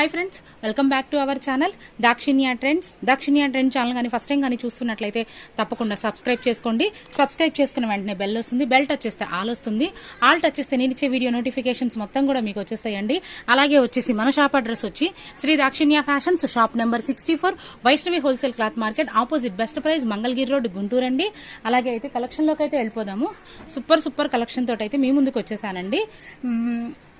Hi friends welcome back to our channel Dakshinya trends Dakshinya trend channel కానీ first time కానీ చూస్తున్నట్లయితే తప్పకుండా subscribe చేసుకోండి. సబ్స్క్రైబ్ చేసుకున్న వెంటనే బెల్ వస్తుంది. బెల్ టచ్ చేస్తే ఆల్ వస్తుంది. ఆల్ టచ్ చేస్తే నేను ఇచ్చే వీడియో నోటిఫికేషన్స్ మొత్తం కూడా మీకు వచ్చేస్తాయండి. అలాగే వచ్చేసి మన షాప్ అడ్రస్ వచ్చి Shri Dakshinya fashions shop number sixty four Vaishnavi wholesale cloth market opposite best price Mangalagiri road Guntur అండి. అలాగే అయితే కలెక్షన్లోకి అయితే వెళ్ళిపోదాము. సూపర్ సూపర్ కలెక్షన్ తోటి అయితే మీ ముందుకు వచ్చేసానండి.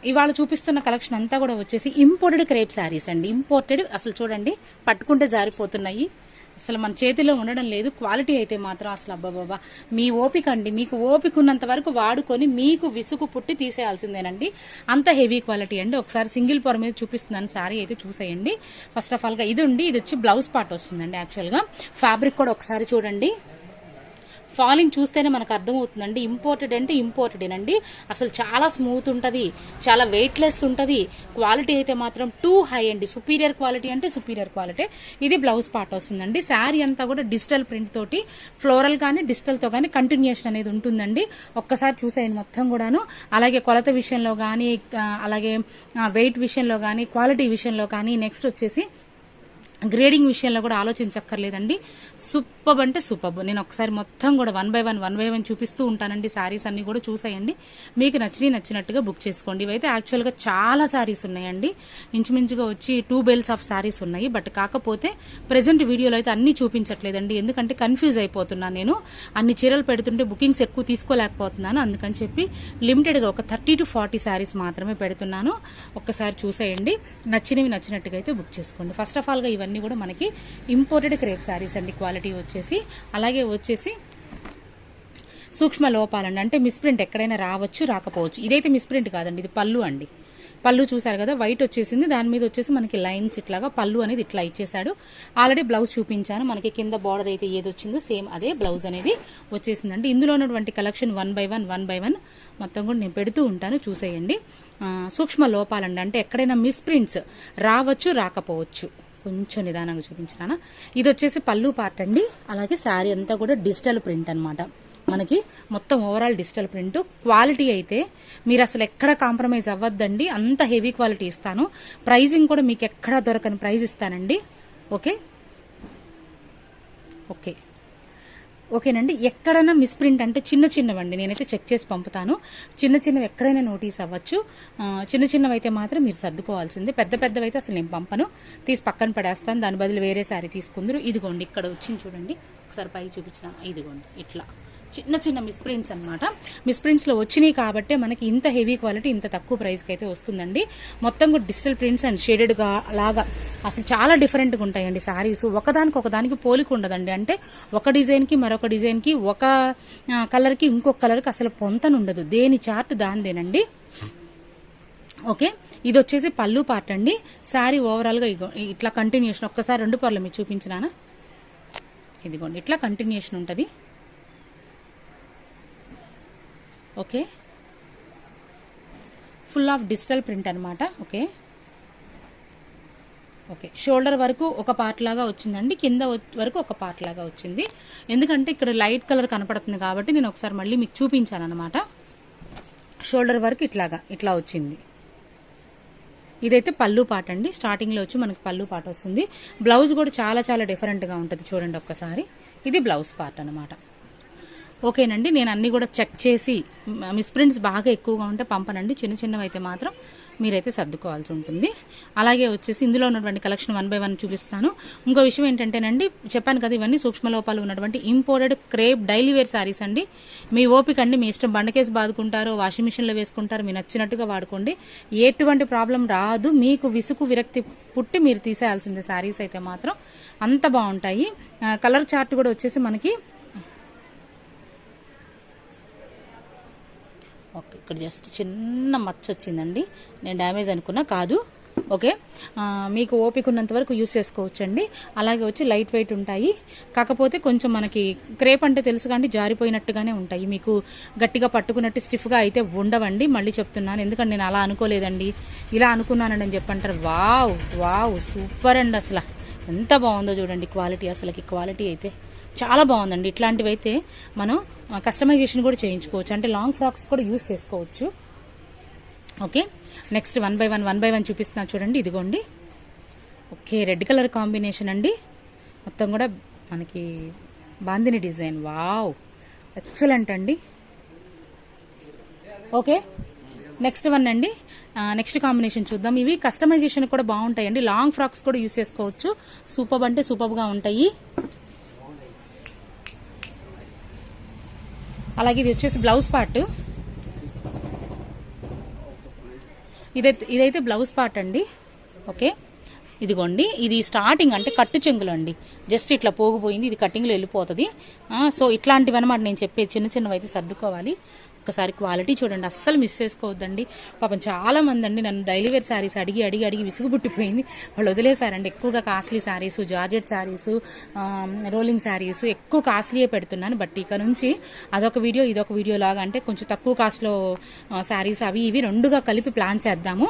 ఇవాళ చూపిస్తున్న కలెక్షన్ అంతా కూడా వచ్చేసి ఇంపోర్టెడ్ క్రేప్ శారీస్ అండి. ఇంపోర్టెడ్ అసలు చూడండి పట్టుకుంటే జారిపోతున్నాయి. అసలు మన చేతిలో ఉండడం లేదు. క్వాలిటీ అయితే మాత్రం అసలు అబ్బాబాబా మీ ఓపిక అండి. మీకు ఓపిక ఉన్నంత వరకు వాడుకొని మీకు విసుగు పుట్టి తీసేయాల్సిందేనండి. అంత హెవీ క్వాలిటీ అండి. ఒకసారి సింగిల్ పొర మీద చూపిస్తున్నాను. శారీ అయితే చూసేయండి. ఫస్ట్ ఆఫ్ ఆల్గా ఇది ఉండి ఇది వచ్చి బ్లౌజ్ పార్ట్ వస్తుందండి యాక్చువల్గా ఫ్యాబ్రిక్ కూడా ఒకసారి చూడండి. ఫాలింగ్ చూస్తేనే మనకు అర్థమవుతుందండి. ఇంపోర్టెడ్ అంటే ఇంపోర్టెడేనండి అసలు చాలా స్మూత్ ఉంటుంది చాలా వెయిట్లెస్ ఉంటుంది. క్వాలిటీ అయితే మాత్రం టూ హై అండి. సుపీరియర్ క్వాలిటీ అంటే సుపీరియర్ క్వాలిటీ. ఇది బ్లౌజ్ పార్ట్ వస్తుందండి. శారీ అంతా కూడా డిజిటల్ ప్రింట్ తోటి ఫ్లోరల్ కానీ డిజిటల్తో కానీ కంటిన్యూషన్ అనేది ఉంటుందండి. ఒక్కసారి చూసేయండి మొత్తం కూడాను. అలాగే కొలత విషయంలో కానీ అలాగే వెయిట్ విషయంలో కానీ క్వాలిటీ విషయంలో కానీ నెక్స్ట్ వచ్చేసి గ్రేడింగ్ విషయంలో కూడా ఆలోచించక్కర్లేదండి. సూపబ్ అంటే సూపబ్ నేను ఒకసారి మొత్తం కూడా one by one one by one చూపిస్తూ ఉంటానండి. శారీస్ అన్నీ కూడా చూసేయండి. మీకు నచ్చి నచ్చినట్టుగా బుక్ చేసుకోండి. ఇవైతే యాక్చువల్గా చాలా శారీస్ ఉన్నాయండి. ఇంచుమించుగా వచ్చి టూ బెల్స్ ఆఫ్ శారీస్ ఉన్నాయి. బట్ కాకపోతే ప్రజెంట్ వీడియోలో అయితే అన్నీ చూపించట్లేదండి. ఎందుకంటే కన్ఫ్యూజ్ అయిపోతున్నాను నేను. అన్ని చీరలు పెడుతుంటే బుకింగ్స్ ఎక్కువ తీసుకోలేకపోతున్నాను. అందుకని చెప్పి లిమిటెడ్గా ఒక థర్టీ టు ఫార్టీ శారీస్ మాత్రమే పెడుతున్నాను. ఒక్కసారి చూసేయండి. నచ్చినవి నచ్చినట్టుగా అయితే బుక్ చేసుకోండి. ఫస్ట్ ఆఫ్ ఆల్గా ఇవన్నీ కూడా మనకి ఇంపోర్టెడ్ క్రేప్ శారీస్ అండి. క్వాలిటీ వచ్చేసి అలాగే వచ్చేసి సూక్ష్మ లోపాలండి. అంటే మిస్ప్రింట్ ఎక్కడైనా రావచ్చు రాకపోవచ్చు. ఇదైతే మిస్ప్రింట్ కాదండి ఇది పళ్ళు అండి. పళ్ళు చూసారు కదా వైట్ వచ్చేసింది. దాని మీద వచ్చేసి మనకి లైన్స్ ఇట్లాగా పళ్ళు అనేది ఇట్లా ఇచ్చేసాడు ఆల్రెడీ బ్లౌజ్ చూపించాను. మనకి కింద బార్డర్ అయితే ఏది వచ్చిందో సేమ్ అదే బ్లౌజ్ అనేది వచ్చేసిందండి. ఇందులో ఉన్నటువంటి collection one by one one by one మొత్తం కూడా నేను పెడుతూ ఉంటాను చూసేయండి. సూక్ష్మ లోపాలండి. అంటే ఎక్కడైనా మిస్ప్రింట్స్ రావచ్చు రాకపోవచ్చు. కొంచెం నిదానంగా చూపించినానా? ఇది వచ్చేసి పళ్ళు పార్ట్ అండి. అలాగే శారీ అంతా కూడా డిజిటల్ ప్రింట్ అనమాట మనకి మొత్తం ఓవరాల్ డిజిటల్ ప్రింట్. క్వాలిటీ అయితే మీరు అసలు ఎక్కడ కాంప్రమైజ్ అవ్వద్దండి. అంత హెవీ క్వాలిటీ ఇస్తాను. ప్రైజింగ్ కూడా మీకు ఎక్కడ దొరకని ప్రైజ్ ఇస్తానండి. ఓకే ఓకే ఓకేనండి. ఎక్కడైనా మిస్ప్రింట్ అంటే చిన్న చిన్నవండి. నేనైతే చెక్ చేసి పంపుతాను. చిన్న చిన్నవి ఎక్కడైనా నోటీస్ అవ్వచ్చు. చిన్న చిన్నవి అయితే మాత్రం మీరు సర్దుకోవాల్సిందే. పెద్ద పెద్దవైతే అసలు నేను పంపను. తీసి పక్కన పడేస్తాను. దాని బదులు వేరే శారీ తీసుకుందరు. ఇదిగోండి ఇక్కడ వచ్చింది చూడండి. ఒకసారి పైకి చూపించిన. ఇదిగోండి ఇట్లా. చిన్న చిన్న మిస్ప్రింట్స్ అనమాట మిస్ప్రింట్స్లో వచ్చినాయి కాబట్టి మనకి ఇంత హెవీ క్వాలిటీ ఇంత తక్కువ ప్రైస్కి అయితే వస్తుందండి. మొత్తం కూడా డిజిటల్ ప్రింట్స్ అండ్ షేడెడ్గా లాగా అసలు చాలా డిఫరెంట్గా ఉంటాయండి శారీస్ ఒకదానికి ఒకదానికి పోలిక ఉండదండి. అంటే ఒక డిజైన్కి మరొక డిజైన్కి ఒక కలర్కి ఇంకొక కలర్కి అసలు పొంతను ఉండదు. దేని చార్ట్ దానిదేనండి. ఓకే? ఇది వచ్చేసి పళ్ళు పార్ట్ అండి. శారీ ఓవరాల్గా ఇట్లా కంటిన్యూషన్ ఒక్కసారి రెండు పర్లు మీరు చూపించినానా ఇదిగోండి ఇట్లా కంటిన్యూషన్ ఉంటుంది. Okay? Full of digital print అనమాట ఓకే? ఓకే షోల్డర్ వరకు ఒక పార్ట్ లాగా వచ్చిందండి కింద వరకు ఒక పార్ట్ లాగా వచ్చింది. ఎందుకంటే ఇక్కడ లైట్ కలర్ కనపడుతుంది కాబట్టి నేను ఒకసారి మళ్ళీ మీకు చూపించాను అనమాట షోల్డర్ వరకు ఇట్లాగా ఇట్లా వచ్చింది. ఇదైతే పళ్ళు పాట అండి స్టార్టింగ్లో వచ్చి మనకి పళ్ళు పాట వస్తుంది. బ్లౌజ్ కూడా చాలా చాలా డిఫరెంట్గా ఉంటుంది చూడండి ఒక్కసారి. ఇది బ్లౌజ్ పార్ట్ అనమాట ఓకేనండి నేను అన్నీ కూడా చెక్ చేసి మిస్ప్రింట్స్ బాగా ఎక్కువగా ఉంటే పంపనండి. చిన్న చిన్నవి అయితే మాత్రం మీరైతే సర్దుకోవాల్సి ఉంటుంది. అలాగే వచ్చేసి ఇందులో ఉన్నటువంటి కలెక్షన్ వన్ బై వన్ చూపిస్తాను. ఇంకో విషయం ఏంటంటేనండి చెప్పాను కదా ఇవన్నీ సూక్ష్మ లోపాలు ఉన్నటువంటి imported crepe daily wear saris అండి. మీ ఓపిక అండి మీ ఇష్టం బండకేసి బాదుకుంటారో వాషింగ్ మిషన్లో వేసుకుంటారు మీ నచ్చినట్టుగా వాడుకోండి. ఎటువంటి ప్రాబ్లం రాదు. మీకు విసుగు విరక్తి పుట్టి మీరు తీసేయాల్సిందే శారీస్ అయితే మాత్రం అంత బాగుంటాయి. కలర్ చార్ట్ కూడా వచ్చేసి మనకి ఓకే ఇక్కడ జస్ట్ చిన్న మచ్చ వచ్చిందండి. నేను డ్యామేజ్ అనుకున్నా కాదు. ఓకే మీకు ఓపిక ఉన్నంత వరకు యూస్ చేసుకోవచ్చండి. అలాగే వచ్చి లైట్ వెయిట్ ఉంటాయి. కాకపోతే కొంచెం మనకి క్రేప్ అంటే తెలుసు కానీ జారిపోయినట్టుగానే ఉంటాయి. మీకు గట్టిగా పట్టుకున్నట్టు స్టిఫ్గా అయితే ఉండవండి. మళ్ళీ చెప్తున్నాను. ఎందుకంటే నేను అలా అనుకోలేదండి. ఇలా అనుకున్నానండి అని చెప్పంటారు. వావ్ వావ్ సూపర్ అండి అసలు. ఎంత బాగుందో చూడండి క్వాలిటీ. అసలుకి క్వాలిటీ అయితే. చాలా బాగుందండి. ఇట్లాంటివి అయితే మనం కస్టమైజేషన్ కూడా చేయించుకోవచ్చు. అంటే లాంగ్ ఫ్రాక్స్ కూడా యూస్ చేసుకోవచ్చు. Okay next one by one one by one చూపిస్తున్నా చూడండి. ఇదిగోండి. ఓకే రెడ్ కలర్ కాంబినేషన్ అండి. మొత్తం కూడా మనకి బాందిని డిజైన్. వావ్ ఎక్సలెంట్ అండి. ఓకే నెక్స్ట్ వన్ అండి. నెక్స్ట్ కాంబినేషన్ చూద్దాం. ఇవి కస్టమైజేషన్ కూడా బాగుంటాయండి. లాంగ్ ఫ్రాక్స్ కూడా యూస్ చేసుకోవచ్చు. సూపర్ అంటే సూపర్గా ఉంటాయి. అలాగే ఇది వచ్చేసి బ్లౌజ్ పార్ట్. ఇదైతే ఇదైతే బ్లౌజ్ పార్ట్ అండి. ఓకే. ఇదిగోండి. ఇది స్టార్టింగ్ అంటే కట్టు చెంగులు అండి. జస్ట్ ఇట్లా పోగిపోయింది. ఇది కటింగ్లో వెళ్ళిపోతుంది. సో ఇట్లాంటివి అనమాట నేను చెప్పేది. చిన్న చిన్నవి అయితే సర్దుకోవాలి. ఒకసారి క్వాలిటీ చూడండి అస్సలు మిస్ చేసుకోవద్దండి. పాపం చాలా మంది అండి నన్ను డైలీ వేర్ శారీస్ అడిగి అడిగి అడిగి విసుగు పుట్టిపోయింది వాళ్ళు వదిలేశారండి ఎక్కువగా costly saris georgette saris rolling saris ఎక్కువ కాస్ట్లీయే పెడుతున్నాను. బట్ ఇక నుంచి అదొక వీడియో ఇదొక వీడియో లాగా అంటే కొంచెం తక్కువ కాస్ట్లో శారీస్ అవి ఇవి రెండుగా కలిపి ప్లాన్ చేద్దాము.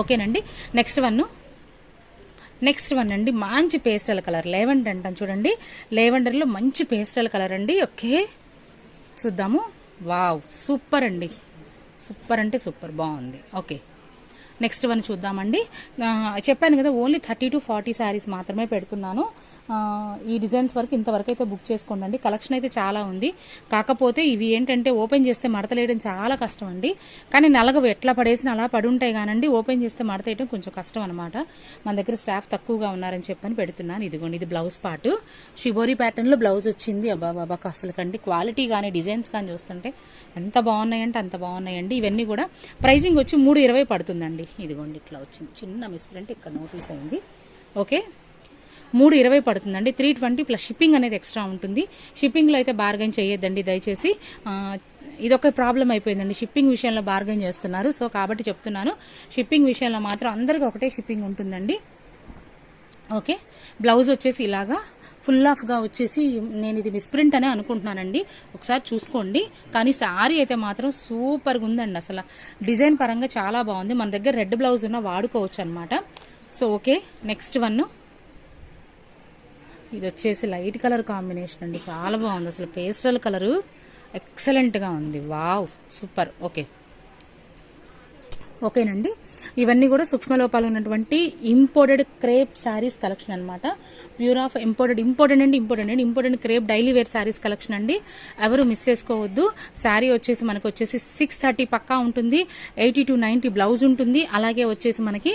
ఓకేనండి? Next one. నెక్స్ట్ వన్ అండి మంచి పేస్టల్ కలర్ లేవెండర్ అంటాం చూడండి. లేవెండర్లో మంచి పేస్టల్ కలర్ అండి. ఓకే చూద్దాము. వావ్ సూపర్ అండి. సూపర్ అంటే సూపర్ బాగుంది. ఓకే. నెక్స్ట్ వన్ చూద్దామండి. చెప్పాను కదా only thirty to forty saris మాత్రమే పెడుతున్నాను. ఈ డిజైన్స్ వరకు ఇంతవరకు అయితే బుక్ చేసుకోండి అండి కలెక్షన్ అయితే చాలా ఉంది. కాకపోతే ఇవి ఏంటంటే ఓపెన్ చేస్తే మడతలేయడం చాలా కష్టం అండి. కానీ నలగవు ఎట్లా పడేసిన అలా పడుంటాయి కానండి ఓపెన్ చేస్తే మడతేయడం కొంచెం కష్టం అనమాట మన దగ్గర స్టాఫ్ తక్కువగా ఉన్నారని చెప్పని పెడుతున్నాను. ఇదిగోండి ఇది బ్లౌజ్ పార్ట్ షిబోరి ప్యాటర్న్లో బ్లౌజ్ వచ్చింది. అబ్బా బాబా అసలు కండి క్వాలిటీ కానీ డిజైన్స్ కానీ చూస్తుంటే ఎంత బాగున్నాయంటే అంత బాగున్నాయండి. ఇవన్నీ కూడా ప్రైజింగ్ వచ్చి మూడు ఇరవై పడుతుందండి. ఇదిగోండి ఇట్లా వచ్చింది. చిన్న మిస్ప్రింట్ ఇక్కడ నోటీస్ అయింది. ఓకే? మూడు ఇరవై పడుతుందండి. త్రీ ట్వంటీ ప్లస్ షిప్పింగ్ అనేది ఎక్స్ట్రా ఉంటుంది. షిప్పింగ్లో అయితే బార్గెన్ చేయొద్దండి దయచేసి. ఇదొక ప్రాబ్లం అయిపోయిందండి. షిప్పింగ్ విషయంలో బార్గెన్ చేస్తున్నారు. సో కాబట్టి చెప్తున్నాను. షిప్పింగ్ విషయంలో మాత్రం అందరికీ ఒకటే షిప్పింగ్ ఉంటుందండి. ఓకే? బ్లౌజ్ వచ్చేసి ఇలాగా ఫుల్ ఆఫ్గా వచ్చేసి నేను ఇది మిస్ప్రింట్ అనే అనుకుంటున్నానండి. ఒకసారి చూసుకోండి. కానీ శారీ అయితే మాత్రం సూపర్గా ఉందండి అసలు. డిజైన్ పరంగా చాలా బాగుంది. మన దగ్గర రెడ్ బ్లౌజ్ ఉన్న వాడుకోవచ్చు అనమాట సో ఓకే. నెక్స్ట్ వన్ ఇది వచ్చేసి లైట్ కలర్ కాంబినేషన్ అండి. చాలా బాగుంది. అసలు పేస్టల్ కలరు ఎక్సలెంట్గా ఉంది. వావ్! సూపర్. ఓకే. ఓకేనండి. ఇవన్నీ కూడా సూక్ష్మలోపాలు ఉన్నటువంటి ఇంపోర్టెడ్ క్రేప్ శారీస్ కలెక్షన్ అనమాట ప్యూర్ ఆఫ్ ఇంపోర్టెడ్ ఇంపోర్టెంట్ అండి ఇంపోర్టెంట్ అండి. Important crepe daily wear saris collection అండి. ఎవరు మిస్ చేసుకోవద్దు. శారీ వచ్చేసి మనకు వచ్చేసి సిక్స్ థర్టీ పక్కా ఉంటుంది. ఎయిటీ టు నైంటీ బ్లౌజ్ ఉంటుంది. అలాగే వచ్చేసి మనకి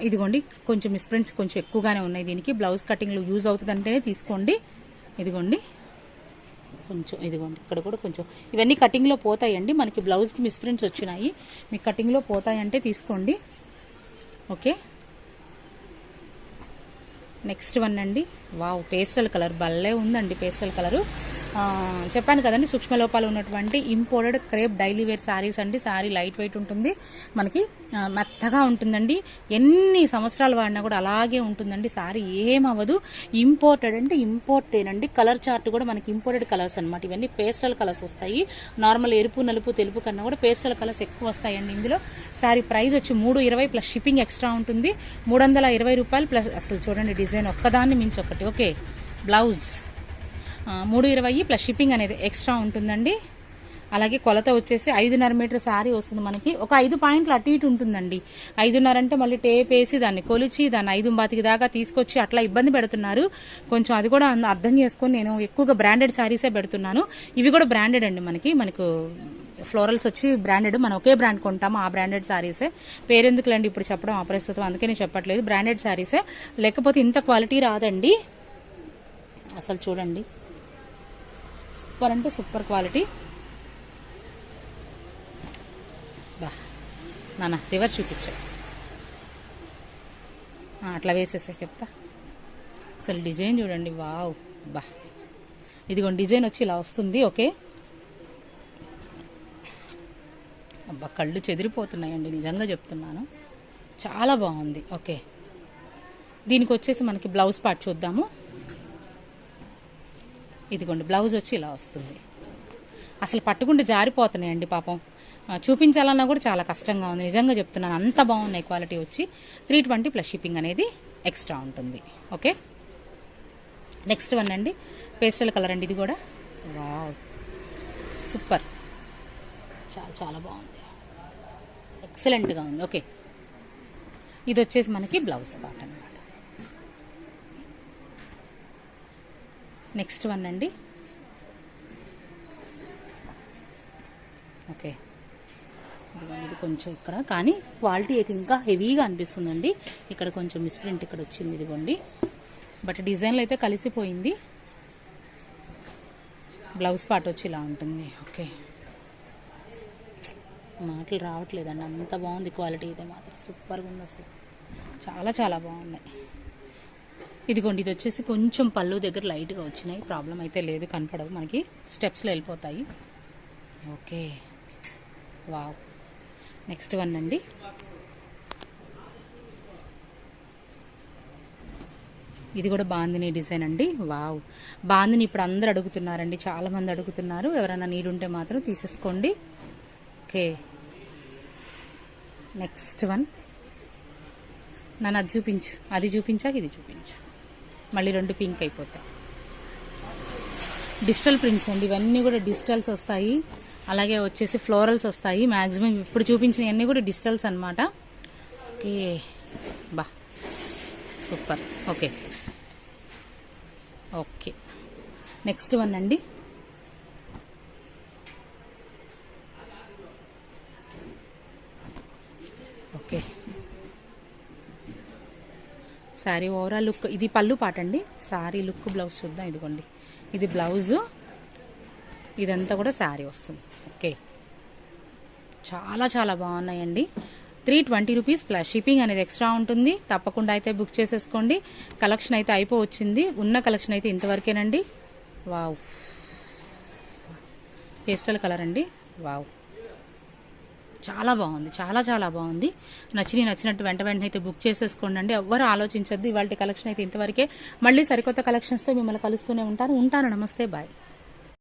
ఇదిగోండి కొంచెం మిస్ప్రింట్స్ కొంచెం ఎక్కువగానే ఉన్నాయి దీనికి. బ్లౌజ్ కటింగ్లో యూజ్ అవుతుంది అంటేనే తీసుకోండి. ఇదిగోండి. కొంచెం ఇదిగోండి ఇక్కడ కూడా కొంచెం. ఇవన్నీ కటింగ్లో పోతాయండి. మనకి బ్లౌజ్కి మిస్ప్రింట్స్ వచ్చినాయి. మీకు కటింగ్లో పోతాయంటే తీసుకోండి. ఓకే? నెక్స్ట్ వన్ అండి. వావ్ పేస్టల్ కలర్ భలే ఉందండి పేస్టల్ కలరు చెప్పాను కదండి సూక్ష్మలోపాలు ఉన్నటువంటి imported crepe daily wear saris అండి. శారీ లైట్ వెయిట్ ఉంటుంది. మనకి మెత్తగా ఉంటుందండి. ఎన్ని సంవత్సరాలు వాడినా కూడా అలాగే ఉంటుందండి. శారీ ఏమవ్వదు. ఇంపోర్టెడ్ అంటే ఇంపోర్టేనండి అండి కలర్ చార్ట్ కూడా మనకి ఇంపోర్టెడ్ కలర్స్ అనమాట ఇవన్నీ పేస్టల్ కలర్స్ వస్తాయి. నార్మల్ ఎరుపు నలుపు తెలుపు కన్నా కూడా పేస్టల్ కలర్స్ ఎక్కువ వస్తాయండి ఇందులో. శారీ ప్రైస్ వచ్చి మూడు ఇరవై ప్లస్ షిప్పింగ్ ఎక్స్ట్రా ఉంటుంది. మూడు వందల ఇరవై రూపాయలు ప్లస్ అసలు చూడండి డిజైన్ ఒక్కదాన్ని మించి ఒకటి ఓకే బ్లౌజ్. మూడు ఇరవై ప్లస్ షిప్పింగ్ అనేది ఎక్స్ట్రా ఉంటుందండి. అలాగే కొలత వచ్చేసి ఐదున్నర మీటర్ శారీ వస్తుంది మనకి. ఒక ఐదు పాయింట్లు అటు ఇటు ఉంటుందండి. ఐదున్నర అంటే మళ్ళీ టేప్ వేసి దాన్ని కొలిచి దాన్ని ఐదు బాతికి దాకా తీసుకొచ్చి అట్లా ఇబ్బంది పెడుతున్నారు. కొంచెం అది కూడా అర్థం చేసుకొని నేను ఎక్కువగా బ్రాండెడ్ శారీసే పెడుతున్నాను. ఇవి కూడా బ్రాండెడ్ అండి మనకి. మనకు ఫ్లోరల్స్ వచ్చి బ్రాండెడ్ మనం ఒకే బ్రాండ్ కొంటాము ఆ బ్రాండెడ్ శారీసే పేరెందుకులండి ఇప్పుడు చెప్పడం అప్రస్తుతం. అందుకే నేను చెప్పట్లేదు. బ్రాండెడ్ శారీసే లేకపోతే ఇంత క్వాలిటీ రాదండి. అసలు చూడండి. సూపర్ అంటే సూపర్ క్వాలిటీ. బా నాన్న రివర్స్ చూపించా. అట్లా వేసేసా చెప్తా. అసలు డిజైన్ చూడండి వావ్ బా. ఇదిగోండి డిజైన్ వచ్చి ఇలా వస్తుంది ఓకే? అబ్బా కళ్ళు చెదిరిపోతున్నాయండి నిజంగా చెప్తున్నాను. చాలా బాగుంది ఓకే. దీనికి వచ్చేసి మనకి బ్లౌజ్ పార్ట్ చూద్దాము. ఇదిగోండి బ్లౌజ్ వచ్చి ఇలా వస్తుంది. అసలు పట్టుకుంటే జారిపోతున్నాయండి పాపం. చూపించాలన్నా కూడా చాలా కష్టంగా ఉంది. నిజంగా చెప్తున్నాను అంత బాగున్నాయి క్వాలిటీ వచ్చి త్రీ ట్వంటీ ప్లస్ షిప్పింగ్ అనేది ఎక్స్ట్రా ఉంటుంది. ఓకే? నెక్స్ట్ వన్ అండి పేస్టల్ కలర్ అండి ఇది కూడా. వావ్! సూపర్! చాలా చాలా బాగుంది. ఎక్సలెంట్గా ఉంది. ఓకే? ఇది వచ్చేసి మనకి బ్లౌజ్ పార్ట్ అండి నెక్స్ట్ వన్ అండి. ఓకే ఇది కొంచెం ఇక్కడ కానీ క్వాలిటీ అయితే ఇంకా హెవీగా అనిపిస్తుందండి. ఇక్కడ కొంచెం మిస్ప్రింట్ ఇక్కడ వచ్చింది ఇదిగోండి. బట్ డిజైన్లు అయితే కలిసిపోయింది. బ్లౌజ్ పార్ట్ వచ్చి ఇలా ఉంటుంది. ఓకే మాటలు రావట్లేదండి. అంత బాగుంది క్వాలిటీ అయితే మాత్రం. సూపర్గా ఉంది అసలు. చాలా చాలా బాగున్నాయి. ఇదిగోండి ఇది వచ్చేసి కొంచెం పళ్ళు దగ్గర లైట్గా వచ్చినాయి. ప్రాబ్లం అయితే లేదు కనపడవు మనకి. స్టెప్స్లో వెళ్ళిపోతాయి. ఓకే. వావ్. నెక్స్ట్ వన్ అండి. ఇది కూడా బాందిని డిజైన్ అండి. వావ్. బాందిని ఇప్పుడు అందరు అడుగుతున్నారండి. చాలామంది అడుగుతున్నారు. ఎవరైనా నీడు ఉంటే మాత్రం తీసేసుకోండి. ఓకే. Next one. నన్ను అది చూపించు. అది చూపించాక ఇది చూపించు. మళ్ళీ రెండు పింక్ అయిపోతాయి. డిజిటల్ ప్రింట్స్ అండి ఇవన్నీ కూడా డిజిటల్స్ వస్తాయి. అలాగే వచ్చేసి ఫ్లోరల్స్ వస్తాయి మ్యాక్సిమం ఇప్పుడు చూపించినవన్నీ కూడా డిజిటల్స్ అనమాట ఓకే బా super okay. Okay next one అండి ఓకే శారీ ఓవరాల్ లుక్ ఇది పళ్ళు పాట అండి. శారీ లుక్ బ్లౌజ్ చూద్దాం ఇదిగోండి. ఇది బ్లౌజ్. ఇదంతా కూడా శారీ వస్తుంది. ఓకే. చాలా చాలా బాగున్నాయండి. Three twenty rupees plus shipping అనేది ఎక్స్ట్రా ఉంటుంది. తప్పకుండా అయితే బుక్ చేసేసుకోండి. కలెక్షన్ అయితే అయిపోవచ్చింది. ఉన్న కలెక్షన్ అయితే ఇంతవరకేనండి. వావ్. పేస్టల్ కలర్ అండి. వావ్. చాలా బాగుంది చాలా చాలా బాగుంది. నచ్చి నచ్చినట్టు వెంట వెంటనే అయితే బుక్ చేసేసుకోండి అండి ఎవ్వరు ఆలోచించద్దు ఇవాళ కలెక్షన్ అయితే ఇంతవరకే. మళ్ళీ సరికొత్త కలెక్షన్స్తో మిమ్మల్ని కలుస్తూనే ఉంటాను. ఉంటాను. నమస్తే. బాయ్.